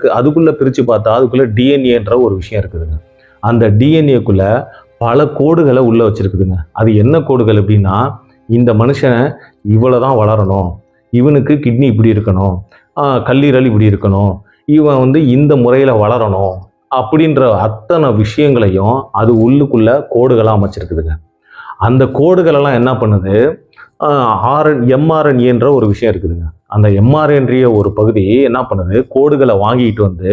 இருக்கு. அதுக்குள்ள பிரித்து பார்த்தா அதுக்குள்ள டிஎன்ஏன்ற ஒரு விஷயம் இருக்குதுங்க. அந்த டிஎன்ஏக்குள்ள பல கோடுகளை உள்ள வச்சிருக்குதுங்க. அது என்ன கோடுகள் அப்படின்னா இந்த மனுஷன் இவ்வளவுதான் வளரணும். இவனுக்கு கிட்னி இப்படி இருக்கணும். கல்லீரல் இப்படி இருக்கணும். இவன் வந்து இந்த முறையில் வளரணும் அப்படின்ற அத்தனை விஷயங்களையும் அது உள்ளுக்குள்ள கோடுகளாக அமைச்சிருக்குதுங்க. அந்த கோடுகளெல்லாம் என்ன பண்ணுது? ஆர்என் எம்ஆர்என்ஏன்ற ஒரு விஷயம் இருக்குதுங்க. அந்த எம்ஆர்என்றிய ஒரு பகுதி என்ன பண்ணுது? கோடுகளை வாங்கிட்டு வந்து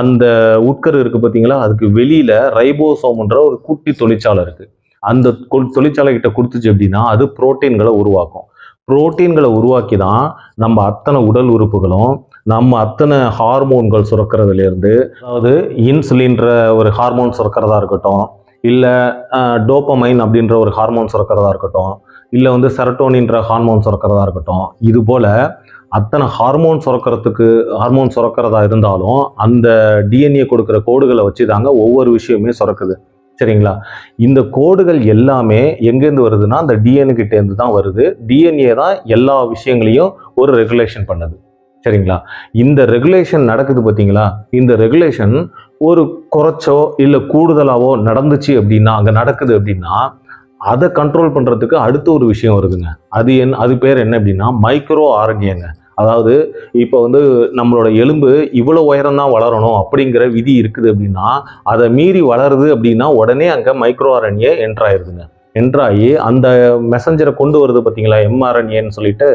அந்த உட்கரு இருக்கு பார்த்தீங்களா அதுக்கு வெளியில ரைபோசோம்ன்ற ஒரு குட்டி தொழிற்சாலை இருக்கு. அந்த தொழிற்சாலை கிட்ட கொடுத்துச்சு அப்படின்னா அது புரோட்டீன்களை உருவாக்கும். புரோட்டீன்களை உருவாக்கி தான் நம்ம அத்தனை உடல் உறுப்புகளும் நம்ம அத்தனை ஹார்மோன்கள் சுரக்கிறதுல இருந்து அதாவது இன்சுலின்ற ஒரு ஹார்மோன் சுரக்கிறதா இருக்கட்டும் இல்லை டோப்பமைன் அப்படின்ற ஒரு ஹார்மோன் சுரக்கிறதா இருக்கட்டும் இல்லை வந்து செரட்டோனின்ற ஹார்மோன் சுரக்கிறதா இருக்கட்டும் இது போல் அத்தனை ஹார்மோன் சுரக்கிறதுக்கு ஹார்மோன் சுரக்கிறதா இருந்தாலும் அந்த டிஎன்ஏ கொடுக்குற கோடுகளை வச்சு தாங்க ஒவ்வொரு விஷயமே சுரக்குது. சரிங்களா? இந்த கோடுகள் எல்லாமே எங்கேருந்து வருதுன்னா அந்த டிஎன்ஏ கிட்டேருந்து தான் வருது. டிஎன்ஏ தான் எல்லா விஷயங்களையும் ஒரு ரெகுலேஷன் பண்ணுது. சரிங்களா? இந்த ரெகுலேஷன் நடக்குது பார்த்தீங்களா இந்த ரெகுலேஷன் ஒரு குறைச்சோ இல்லை கூடுதலாவோ நடந்துச்சு அப்படின்னா அங்கே நடக்குது அப்படின்னா அதை கண்ட்ரோல் பண்ணுறதுக்கு அடுத்த ஒரு விஷயம் வருதுங்க. அது என் அது பேர் என்ன அப்படின்னா மைக்ரோ ஆரோக்கியங்க அதாவது இப்போ வந்து நம்மளோட எலும்பு இவ்வளோ உயரம்தான் வளரணும் அப்படிங்கிற விதி இருக்குது அப்படின்னா அதை மீறி வளருது அப்படின்னா உடனே அங்கே மைக்ரோ ஆரண்யே என்ட்ராயிருதுங்க என்ட்ராகி அந்த மெசஞ்சரை கொண்டு வருது பார்த்தீங்களா எம்ஆர்என்ஏன்னு சொல்லிட்டு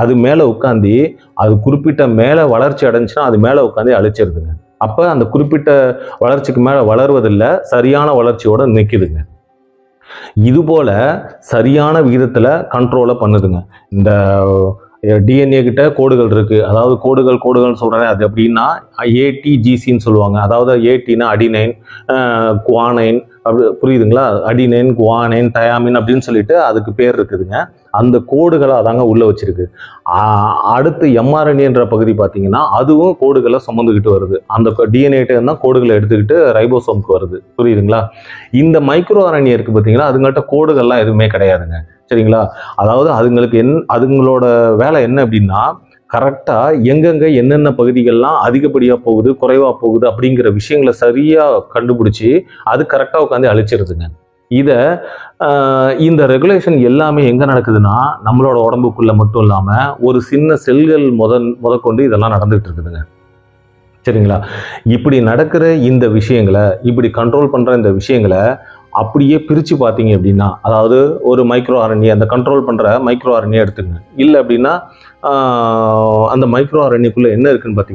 அது மேலே உட்காந்து அது குறிப்பிட்ட மேலே வளர்ச்சி அடைஞ்சுன்னா அது மேலே உட்காந்து அழிச்சிருதுங்க. அப்போ அந்த குறிப்பிட்ட வளர்ச்சிக்கு மேலே வளர்வதில்லை சரியான வளர்ச்சியோட நிற்குதுங்க இது போல சரியான விகிதத்தில் கண்ட்ரோலை பண்ணுதுங்க. இந்த டிஎன்ஏ கிட்ட கோடுகள் இருக்கு. அதாவது கோடுகள் கோடுகள்னு சொல்றேன். அது எப்படின்னா ஏடிஜிசின்னு சொல்லுவாங்க. அதாவது ஏடினா அடினைன் குவானைன் அப்படி புரியுதுங்களா? அடினைன் குவானைன் தயாமின் அப்படின்னு சொல்லிட்டு அதுக்கு பேர் இருக்குதுங்க. அந்த கோடுகளை அதாங்க உள்ள வச்சிருக்கு. அடுத்து எம்ஆர்என்ஏன்ற பகுதி பார்த்தீங்கன்னா அதுவும் கோடுகளை சுமந்துக்கிட்டு வருது. அந்த டிஎன்ஏட்டே தான் கோடுகளை எடுத்துக்கிட்டு ரைபோசோம்க்கு வருது. புரியுதுங்களா? இந்த மைக்ரோ ஆர்என்ஏ பார்த்தீங்கன்னா அதுங்கள்ட்ட கோடுகள்லாம் எதுவுமே கிடையாதுங்க. சரிங்களா? அதாவது அதுங்களுக்கு என் அதுங்களோட வேலை என்ன அப்படின்னா கரெக்டாக எங்கெங்க என்னென்ன பகுதிகள்லாம் அதிகப்படியாக போகுது குறைவாக போகுது அப்படிங்கிற விஷயங்களை சரியாக கண்டுபிடிச்சி அது கரெக்டாக உட்காந்து அழிச்சிருதுங்க. இதை இந்த ரெகுலேஷன் எல்லாமே எங்கே நடக்குதுன்னா நம்மளோட உடம்புக்குள்ளே மட்டும் இல்லாமல் ஒரு சின்ன செல்கள் முத முதற்கொண்டு இதெல்லாம் நடந்துகிட்டு இருக்குதுங்க. சரிங்களா? இப்படி நடக்கிற இந்த விஷயங்களை இப்படி கண்ட்ரோல் பண்ணுற இந்த விஷயங்களை அப்படியே பிரித்து பார்த்தீங்க அப்படின்னா அதாவது ஒரு மைக்ரோ ஆரணி அந்த கண்ட்ரோல் பண்ணுற மைக்ரோ ஆரணியை எடுத்துங்க இல்லை அப்படின்னா அந்த மைக்ரோ ஆரணிக்குள்ளே என்ன இருக்குன்னு பார்த்தீங்கன்னா